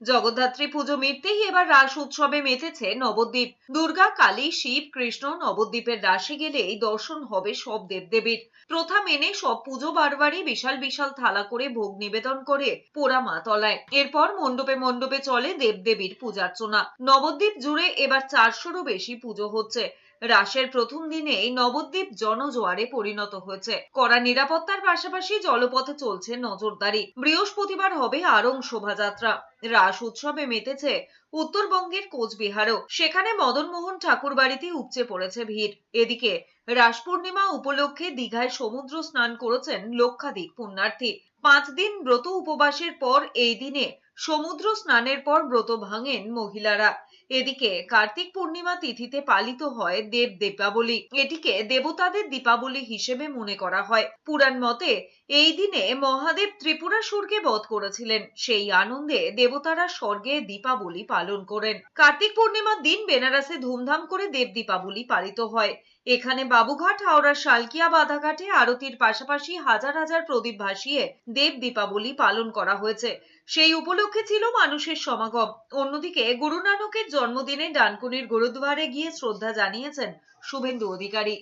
জগদ্ধাত্রী পুজো মিটতেই এবার রাস উৎসবে মেতেছে নবদ্বীপ। দুর্গা, কালী, শিব, কৃষ্ণ নবদ্বীপের রাসে গেলেই দর্শন হবে সব দেবদেবীর। প্রথা মেনে সব পুজো বারবারই বিশাল বিশাল থালা করে ভোগ নিবেদন করে পোড়া মা তলায় এরপর মণ্ডপে মণ্ডপে চলে দেবদেবীর পূজার্চনা। নবদ্বীপ জুড়ে এবার চারশোরও বেশি পুজো হচ্ছে। রাসের প্রথম দিনেই নবদ্বীপ জনজোয়ারে পরিণত হয়েছে। কড়া নিরাপত্তার পাশাপাশি জলপথে চলছে নজরদারি। বৃহস্পতিবার হবে আরং শোভাযাত্রা। রাস উৎসবে মেতেছে উত্তরবঙ্গের কোচবিহারও। সেখানে মদনমোহন ঠাকুর বাড়িতে উপচে পড়েছে ভিড়। এদিকে রাস পূর্ণিমা উপলক্ষে দীঘায় সমুদ্র স্নান করেছেন লক্ষাধিক পুণ্যার্থী। পাঁচ দিন ব্রত উপবাসের পর এই দিনে সমুদ্র স্নানের পর ব্রত ভাঙেন মহিলারা। এদিকে কার্তিক পূর্ণিমা তিথিতে পালিত হয় দেব দীপাবলি। এটিকে দেবতাদের দীপাবলি হিসেবে মনে করা হয়। পুরাণ মতে, এই দিনে মহাদেব ত্রিপুরাসুরকে বধ করেছিলেন। সেই আনন্দে দেবতারা স্বর্গে দীপাবলি পালন করেন। কার্তিক পূর্ণিমার দিন বেনারসে ধুমধাম করে দেব দীপাবলি পালিত হয়। এখানে বাবুঘাট হাওড়ার শালকিয়া, বাধাঘাটে আরতির পাশাপাশি হাজার হাজার প্রদীপ ভাসিয়ে দেব দীপাবলি পালন করা হয়েছে। সেই উপলক্ষে ছিল মানুষের সমাগম। অন্যদিকে গুরু নানকের জন্মদিনে ডানকুনির গুরুদুয়ারে গিয়ে শ্রদ্ধা জানিয়েছেন শুভেন্দু অধিকারী।